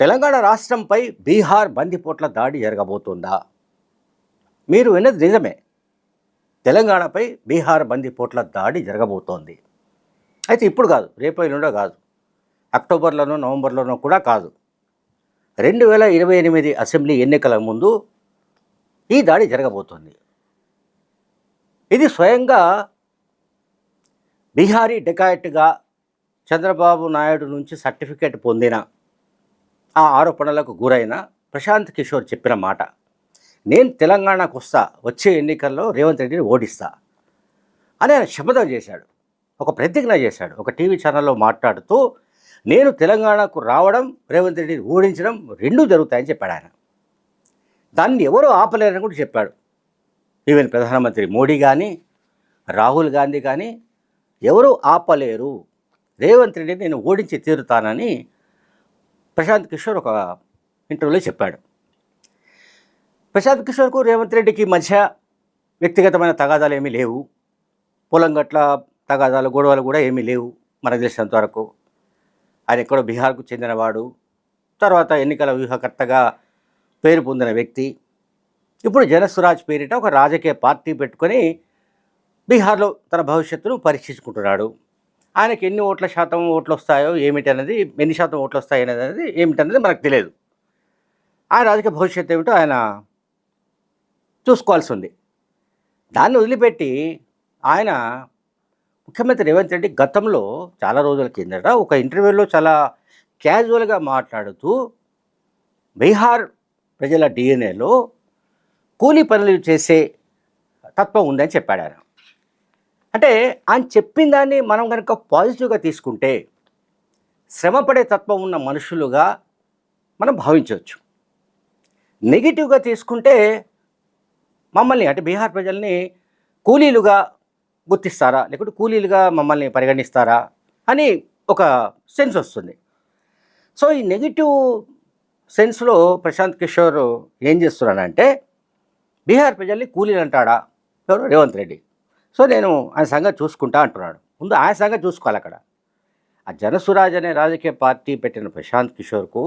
తెలంగాణ రాష్ట్రంపై బీహార్ బందిపోట్ల దాడి జరగబోతుందా? మీరు విన్నది నిజమే. తెలంగాణపై బీహార్ బందిపోట్ల దాడి జరగబోతోంది. అయితే ఇప్పుడు కాదు రేపు ఎల్లుండో కాదు. అక్టోబర్లోనో నవంబర్లోనో కూడా కాదు. రెండు వేల ఇరవై ఎనిమిది అసెంబ్లీ ఎన్నికల ముందు ఈ దాడి జరగబోతోంది. ఇది స్వయంగా బీహారీ డెకాయట్గా చంద్రబాబు నాయుడు నుంచి సర్టిఫికేట్ పొందిన ఆ ఆరోపణలకు గురైన ప్రశాంత్ కిషోర్ చెప్పిన మాట నేను తెలంగాణకు వస్తా వచ్చే ఎన్నికల్లో రేవంత్ రెడ్డిని ఓడిస్తా అని ఆయన శపథం చేశాడు. ఒక ప్రతిజ్ఞ చేశాడు. ఒక టీవీ ఛానల్లో మాట్లాడుతూ నేను తెలంగాణకు రావడం రేవంత్ రెడ్డిని ఓడించడం రెండూ జరుగుతాయని చెప్పాడు ఆయన. దాన్ని ఎవరూ ఆపలేరని కూడా చెప్పాడు. ఈవెన్ ప్రధానమంత్రి మోడీ కానీ రాహుల్ గాంధీ కానీ ఎవరూ ఆపలేరు. రేవంత్ రెడ్డిని నేను ఓడించి తీరుతానని ప్రశాంత్ కిషోర్ ఒక ఇంటర్వ్యూలో చెప్పాడు. ప్రశాంత్ కిషోర్కు రేవంత్ రెడ్డికి మధ్య వ్యక్తిగతమైన తగాదాలు ఏమీ లేవు. పొలం గట్ల తగాదాలు గొడవలు కూడా ఏమీ లేవు మనకు తెలిసినంత వరకు ఆయన ఎక్కడో బీహార్కు చెందినవాడు. తర్వాత ఎన్నికల వ్యూహకర్తగా పేరు పొందిన వ్యక్తి. ఇప్పుడు జనస్వరాజ్ పేరిట ఒక రాజకీయ పార్టీ పెట్టుకొని బీహార్లో తన భవిష్యత్తును పరీక్షించుకుంటున్నాడు. ఆయనకి ఎన్ని ఓట్ల శాతం ఓట్లు వస్తాయో ఏమిటి అనేది ఎన్ని శాతం ఓట్లు వస్తాయి అనేది ఏమిటనేది మనకు తెలియదు. ఆయన రాజకీయ భవిష్యత్తు ఏమిటో ఆయన చూసుకోవాల్సి ఉంది దాన్ని వదిలిపెట్టి ఆయన ముఖ్యమంత్రి రేవంత్ రెడ్డి గతంలో చాలా రోజుల కిందట ఒక ఇంటర్వ్యూలో చాలా క్యాజువల్గా మాట్లాడుతూ బీహార్ ప్రజల డిఎన్ఏలో కూలీ పనులు చేసే తత్వం ఉందని చెప్పాడు ఆయన అంటే ఆయన చెప్పిన దాన్ని మనం కనుక పాజిటివ్గా తీసుకుంటే శ్రమపడే తత్వం ఉన్న మనుషులుగా మనం భావించవచ్చు. నెగిటివ్గా తీసుకుంటే మమ్మల్ని అంటే బీహార్ ప్రజల్ని కూలీలుగా గుర్తిస్తారా? లేకుంటే కూలీలుగా మమ్మల్ని పరిగణిస్తారా? అని ఒక సెన్స్ వస్తుంది. సో ఈ నెగిటివ్ సెన్స్లో ప్రశాంత్ కిషోర్ ఏం చేస్తున్నాడంటే బీహార్ ప్రజల్ని కూలీలు అంటాడా ఎవరు? రేవంత్ రెడ్డి. సో నేను ఆయన సంగతి చూసుకుంటా అంటున్నాడు. ముందు ఆయన సంగతి చూసుకోవాలి అక్కడ. ఆ జనసురాజ్ అనే రాజకీయ పార్టీ పెట్టిన ప్రశాంత్ కిషోర్కు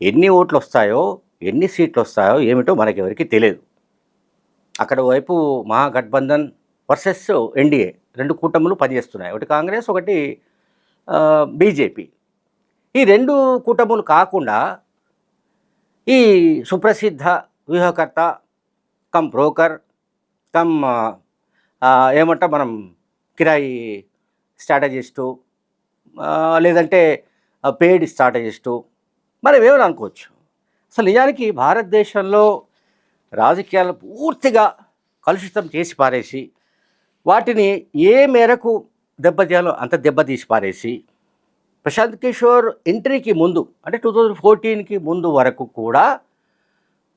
ఎన్ని ఓట్లు వస్తాయో ఎన్ని సీట్లు వస్తాయో ఏమిటో మనకెవరికి తెలియదు. అక్కడ వైపు మహాగఠబంధన్ వర్సెస్ ఎన్డీఏ రెండు కూటములు పనిచేస్తున్నాయి. ఒకటి కాంగ్రెస్ ఒకటి బీజేపీ. ఈ రెండు కూటములు కాకుండా ఈ సుప్రసిద్ధ వ్యూహకర్త కమ్ బ్రోకర్ కమ్ ఏమంట మనం కిరాయి స్ట్రాటజిస్టు లేదంటే పేడ్ స్ట్రాటజిస్టు మనం ఏమని అనుకోవచ్చు? అసలు నిజానికి భారతదేశంలో రాజకీయాలు పూర్తిగా కలుషితం చేసి పారేసి వాటిని ఏ మేరకు దెబ్బతీయాలో అంత దెబ్బతీసి పారేసి ప్రశాంత్ కిషోర్ ఎంట్రీకి ముందు అంటే టూ థౌజండ్ ఫోర్టీన్కి ముందు వరకు కూడా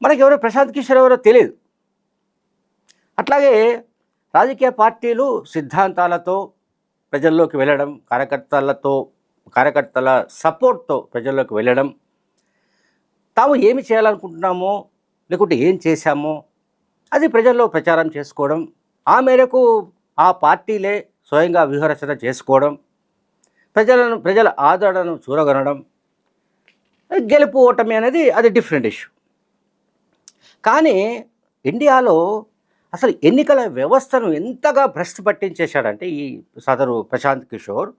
మనకి ఎవరో ప్రశాంత్ కిషోర్ ఎవరో తెలియదు. అట్లాగే రాజకీయ పార్టీలు సిద్ధాంతాలతో ప్రజల్లోకి వెళ్ళడం కార్యకర్తలతో కార్యకర్తల సపోర్ట్తో ప్రజల్లోకి వెళ్ళడం. తాము ఏమి చేయాలనుకుంటున్నామో లేకుంటే ఏం చేశామో అది ప్రజల్లో ప్రచారం చేసుకోవడం. ఆ మేరకు ఆ పార్టీలే స్వయంగా వ్యూహరచన చేసుకోవడం. ప్రజలను ప్రజల ఆదరణను చూరగొనడం. గెలుపు ఓటమి అనేది అది డిఫరెంట్ ఇష్యూ. కానీ ఇండియాలో అసలు ఎన్నికల వ్యవస్థను ఎంతగా భ్రష్టు పట్టించేశాడంటే ఈ సదరు ప్రశాంత్ కిషోర్.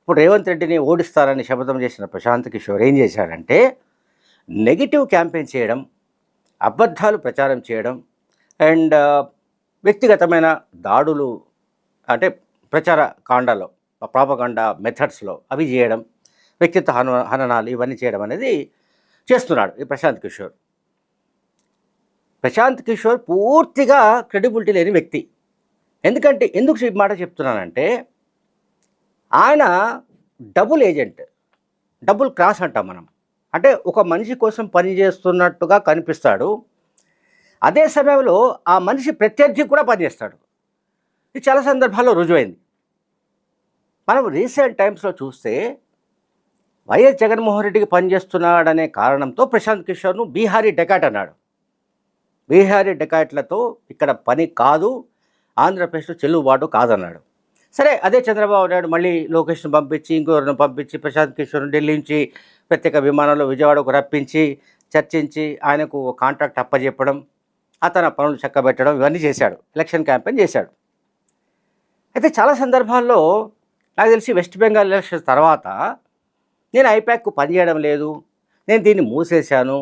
ఇప్పుడు రేవంత్ రెడ్డిని ఓడిస్తారని శపథం చేసిన ప్రశాంత్ కిషోర్ ఏం చేశాడంటే నెగిటివ్ క్యాంపెయిన్ చేయడం అబద్ధాలు ప్రచారం చేయడం అండ్ వ్యక్తిగతమైన దాడులు అంటే ప్రచార కాండలో ప్రాపకాండ మెథడ్స్లో అవి చేయడం వ్యక్తిత్వ హన హననాలు ఇవన్నీ చేయడం అనేది చేస్తున్నాడు ఈ ప్రశాంత్ కిషోర్. ప్రశాంత్ కిషోర్ పూర్తిగా క్రెడిబిలిటీ లేని వ్యక్తి. ఎందుకంటే ఎందుకు ఈ మాట చెప్తున్నానంటే ఆయన డబుల్ ఏజెంట్ డబుల్ క్రాస్ అంటాం మనం. అంటే ఒక మనిషి కోసం పనిచేస్తున్నట్టుగా కనిపిస్తాడు. అదే సమయంలో ఆ మనిషి ప్రత్యర్థి కూడా పనిచేస్తాడు ఇది చాలా సందర్భాల్లో రుజువైంది. మనం రీసెంట్ టైమ్స్లో చూస్తే వైఎస్ జగన్మోహన్ రెడ్డికి పనిచేస్తున్నాడనే కారణంతో ప్రశాంత్ కిషోర్ను బీహారీ డెకాట్ అన్నాడు. బీహారీ డెకాయిట్లతో ఇక్కడ పని కాదు ఆంధ్రప్రదేశ్లో చెల్లుబాటు కాదన్నాడు. సరే అదే చంద్రబాబు నాయుడు మళ్ళీ లోకేష్ను పంపించి ఇంకొకరిని పంపించి ప్రశాంత్ కిషోర్ను ఢిల్లీ నుంచి ప్రత్యేక విమానంలో విజయవాడకు రప్పించి చర్చించి ఆయనకు కాంట్రాక్ట్ అప్పజెప్పడం అతను పనులు చక్కబెట్టడం ఇవన్నీ చేశాడు. ఎలక్షన్ క్యాంపెయిన్ చేశాడు. అయితే చాలా సందర్భాల్లో నాకు తెలిసి వెస్ట్ బెంగాల్ ఎలక్షన్ తర్వాత నేను ఐప్యాక్కు పనిచేయడం లేదు నేను దీన్ని మూసేశాను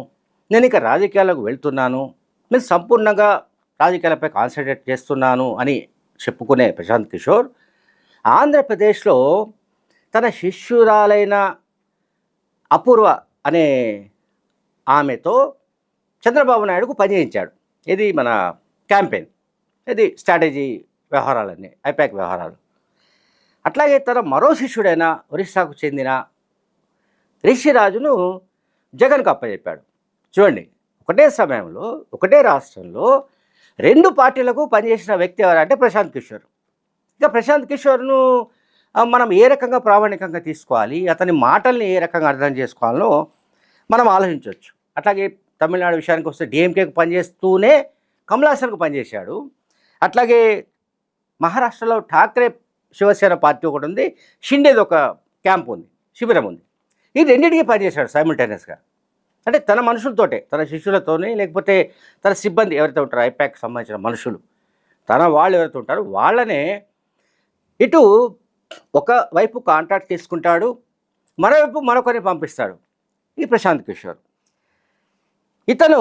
నేను ఇక రాజకీయాలకు వెళ్తున్నాను నేను సంపూర్ణంగా రాజకీయాలపై కాన్సన్ట్రేట్ చేస్తున్నాను అని చెప్పుకునే ప్రశాంత్ కిషోర్ ఆంధ్రప్రదేశ్లో తన శిష్యురాలైన అపూర్వ అనే ఆమెతో చంద్రబాబు నాయుడుకు పనిచేయించాడు. ఇది మన క్యాంపెయిన్. ఇది స్ట్రాటజీ వ్యవహారాలన్నీ ఐపాక్ వ్యవహారాలు. అట్లాగే తన మరో శిష్యుడైన ఒరిస్సాకు చెందిన రిషిరాజును జగన్కు అప్పచెప్పాడు. చూడండి ఒకటే సమయంలో ఒకటే రాష్ట్రంలో రెండు పార్టీలకు పనిచేసిన వ్యక్తి ఎవరంటే ప్రశాంత్ కిషోర్. ఇక ప్రశాంత్ కిషోర్ను మనం ఏ రకంగా ప్రామాణికంగా తీసుకోవాలి అతని మాటల్ని ఏ రకంగా అర్థం చేసుకోవాలో మనం ఆలోచించవచ్చు. అట్లాగే తమిళనాడు విషయానికి వస్తే డిఎంకేకి పనిచేస్తూనే కమలాసన్కు పనిచేశాడు. అట్లాగే మహారాష్ట్రలో ఠాక్రే శివసేన పార్టీ ఒకటి ఉంది షిండేది ఒక క్యాంప్ ఉంది శిబిరం ఉంది. ఈ రెండింటికి పనిచేశాడు సైమిల్టేనియస్గా అంటే తన మనుషులతోటే తన శిష్యులతోనే లేకపోతే తన సిబ్బంది ఎవరైతే ఉంటారో ఐపాక్ సంబంధించిన మనుషులు తన వాళ్ళు ఎవరైతే ఉంటారో వాళ్ళనే ఇటు ఒక వైపు కాంట్రాక్ట్ తీసుకుంటాడు మరోవైపు మరొకరిని పంపిస్తాడు ఈ ప్రశాంత్ కిషోర్. ఇతను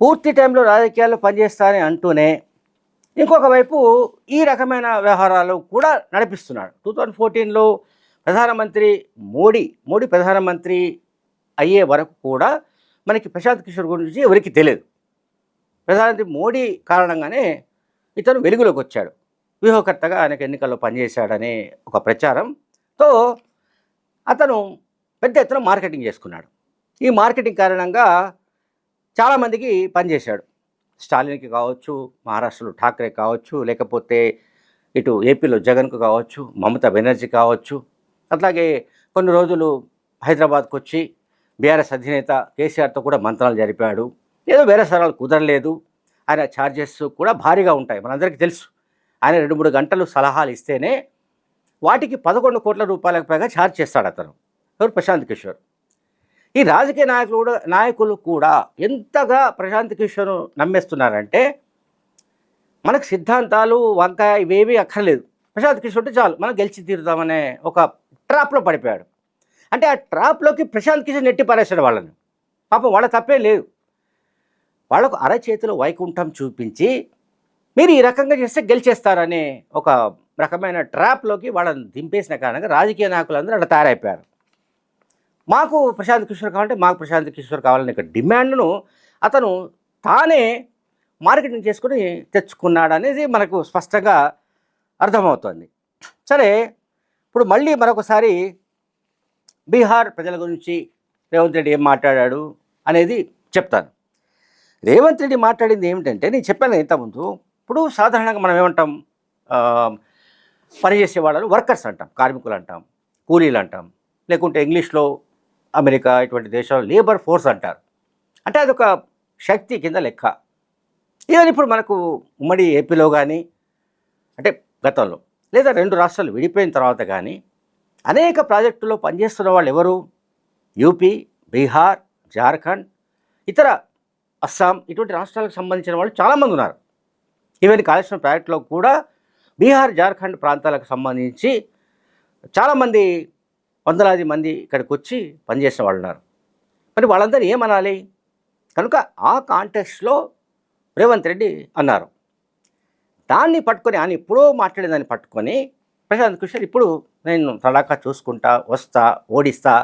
పూర్తి టైంలో రాజకీయాల్లో పనిచేస్తానని అంటూనే ఇంకొక వైపు ఈ రకమైన వ్యవహారాలు కూడా నడిపిస్తున్నాడు. టూ థౌజండ్ ఫోర్టీన్లో ప్రధానమంత్రి మోడీ మోడీ ప్రధానమంత్రి అయ్యే వరకు కూడా మనకి ప్రశాంత్ కిషోర్ గురించి ఎవరికి తెలియదు. ప్రధానమంత్రి మోడీ కారణంగానే ఇతను వెలుగులోకి వచ్చాడు. వ్యూహకర్తగా ఆయనకు ఎన్నికల్లో పనిచేశాడనే ఒక ప్రచారంతో అతను పెద్ద ఎత్తున మార్కెటింగ్ చేసుకున్నాడు. ఈ మార్కెటింగ్ కారణంగా చాలామందికి పనిచేశాడు. స్టాలిన్కి కావచ్చు మహారాష్ట్రలో ఠాక్రే కావచ్చు లేకపోతే ఇటు ఏపీలో జగన్కు కావచ్చు మమతా బెనర్జీ కావచ్చు. అట్లాగే కొన్ని రోజులు హైదరాబాద్కు వచ్చి బీఆర్ఎస్ అధినేత కేసీఆర్తో కూడా మంత్రాలు జరిపాడు. ఏదో వేరే సరాలు కుదరలేదు. ఆయన ఛార్జెస్ కూడా భారీగా ఉంటాయి. మనందరికీ తెలుసు. ఆయన రెండు మూడు గంటలు సలహాలు ఇస్తేనే వాటికి పదకొండు కోట్ల రూపాయలకు పైగా ఛార్జ్ చేస్తాడు అతను. ఎవరు? ప్రశాంత్ కిషోర్. ఈ రాజకీయ నాయకులు కూడా నాయకులు కూడా ఎంతగా ప్రశాంత్ కిషోర్ నమ్మేస్తున్నారంటే మనకు సిద్ధాంతాలు వంకాయ ఇవేమీ అక్కర్లేదు. ప్రశాంత్ కిషోర్ అంటే చాలు. మనం గెలిచి తీరుతామనే ఒక ట్రాప్లో పడిపోయాడు. అంటే ఆ ట్రాప్లోకి ప్రశాంత్ కిషన్ నెట్టి పారేశాడు వాళ్ళని. పాపం వాళ్ళ తప్పే లేదు. వాళ్ళకు అరచేతిలో వైకుంఠం చూపించి మీరు ఈ రకంగా చేస్తే గెలిచేస్తారనే ఒక రకమైన ట్రాప్లోకి వాళ్ళని దింపేసిన కారణంగా రాజకీయ నాయకులందరూ అలా తయారైపోయారు. మాకు ప్రశాంత్ కిషోర్ కావాలంటే మాకు ప్రశాంత్ కిషోర్ కావాలనే ఒక డిమాండ్ను అతను తానే మార్కెటింగ్ చేసుకుని తెచ్చుకున్నాడు అనేది మనకు స్పష్టంగా అర్థమవుతుంది. సరే ఇప్పుడు మళ్ళీ మరొకసారి బీహార్ ప్రజల గురించి రేవంత్ రెడ్డి ఏం మాట్లాడాడు అనేది చెప్తాను. రేవంత్ రెడ్డి మాట్లాడింది ఏమిటంటే నేను చెప్పాను ఇంతకుముందు ఇప్పుడు సాధారణంగా మనం ఏమంటాం పనిచేసే వాళ్ళు వర్కర్స్ అంటాం కార్మికులు అంటాం కూలీలు అంటాం లేకుంటే ఇంగ్లీష్లో అమెరికా ఇటువంటి దేశాల్లో లేబర్ ఫోర్స్ అంటారు. అంటే అదొక శక్తి కింద లెక్క. ఈవెన్ ఇప్పుడు మనకు ఉమ్మడి ఏపీలో కానీ అంటే గతంలో లేదా రెండు రాష్ట్రాలు విడిపోయిన తర్వాత కానీ అనేక ప్రాజెక్టుల్లో పనిచేస్తున్న వాళ్ళు ఎవరు? యూపీ బీహార్ జార్ఖండ్ ఇతర అస్సాం ఇటువంటి రాష్ట్రాలకు సంబంధించిన వాళ్ళు చాలామంది ఉన్నారు. ఈవెన్ కాళేశ్వరం ప్రాజెక్టులో కూడా బీహార్ జార్ఖండ్ ప్రాంతాలకు సంబంధించి చాలామంది వందలాది మంది ఇక్కడికి వచ్చి పనిచేసిన వాళ్ళు ఉన్నారు. మరి వాళ్ళందరూ ఏమనాలి? కనుక ఆ కాంటెక్స్లో రేవంత్ రెడ్డి అన్నారు. దాన్ని పట్టుకొని ఆయన ఎప్పుడో మాట్లాడేదాన్ని పట్టుకొని ప్రశాంత్ కిషోర్ ఇప్పుడు నేను తడాకా చూసుకుంటా వస్తా ఓడిస్తా.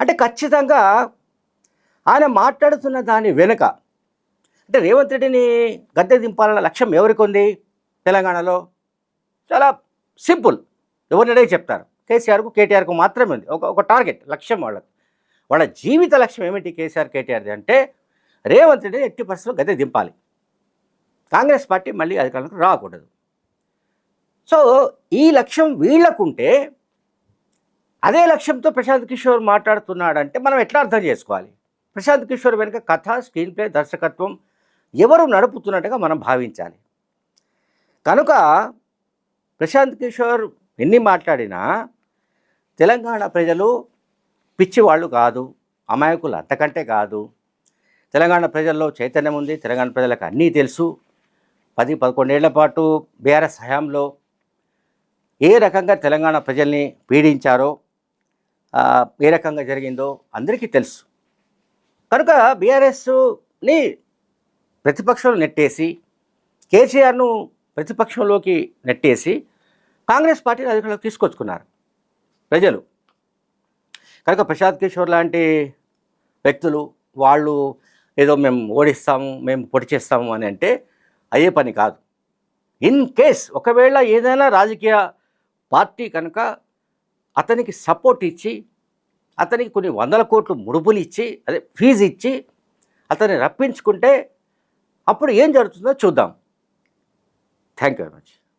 అంటే ఖచ్చితంగా ఆయన మాట్లాడుతున్న దాని వెనుక అంటే రేవంత్ రెడ్డిని గద్దె దింపాలన్న లక్ష్యం ఎవరికి ఉంది తెలంగాణలో? చాలా సింపుల్. ఎవరినడే చెప్తారు. కేసీఆర్కు కేటీఆర్కు మాత్రమే ఉంది. ఒక ఒక టార్గెట్ లక్ష్యం వాళ్ళకు వాళ్ళ జీవిత లక్ష్యం ఏమిటి కేసీఆర్ కేటీఆర్ది అంటే రేవంత్ రెడ్డిని ఎట్టి పరిస్థితుల్లో గద్దె దింపాలి. కాంగ్రెస్ పార్టీ మళ్ళీ అధికారంలోకి రాకూడదు. సో ఈ లక్ష్యం వీళ్ళకుంటే అదే లక్ష్యంతో ప్రశాంత్ కిషోర్ మాట్లాడుతున్నాడంటే మనం ఎట్లా అర్థం చేసుకోవాలి? ప్రశాంత్ కిషోర్ వెనుక కథ స్క్రీన్ ప్లే దర్శకత్వం ఎవరు నడుపుతున్నట్టుగా మనం భావించాలి. కనుక ప్రశాంత్ కిషోర్ ఎన్ని మాట్లాడినా తెలంగాణ ప్రజలు పిచ్చి వాళ్ళు కాదు అమాయకులు అంతకంటే కాదు. తెలంగాణ ప్రజల్లో చైతన్యం ఉంది తెలంగాణ ప్రజలకు అన్నీ తెలుసు. పది పదకొండేళ్ళ పాటు బీఆర్ఎస్ హయాంలో ఏ రకంగా తెలంగాణ ప్రజల్ని పీడించారో ఏ రకంగా జరిగిందో అందరికీ తెలుసు. కనుక బీఆర్ఎస్ని ప్రతిపక్షంలో నెట్టేసి కేసీఆర్ను ప్రతిపక్షంలోకి నెట్టేసి కాంగ్రెస్ పార్టీని అధికారంలోకి తీసుకొచ్చుకున్నారు ప్రజలు. కనుక ప్రశాంత్ కిషోర్ లాంటి వ్యక్తులు వాళ్ళు ఏదో మేము ఓడిస్తాము మేము పొడి చేస్తాము అని అంటే అయ్యే పని కాదు. ఇన్ కేస్ ఒకవేళ ఏదైనా రాజకీయ పార్టీ కనుక అతనికి సపోర్ట్ ఇచ్చి అతనికి కొన్ని వందల కోట్లు ముడుపులు ఇచ్చి అదే ఫీజు ఇచ్చి అతన్ని రప్పించుకుంటే అప్పుడు ఏం జరుగుతుందో చూద్దాం. Thank you very much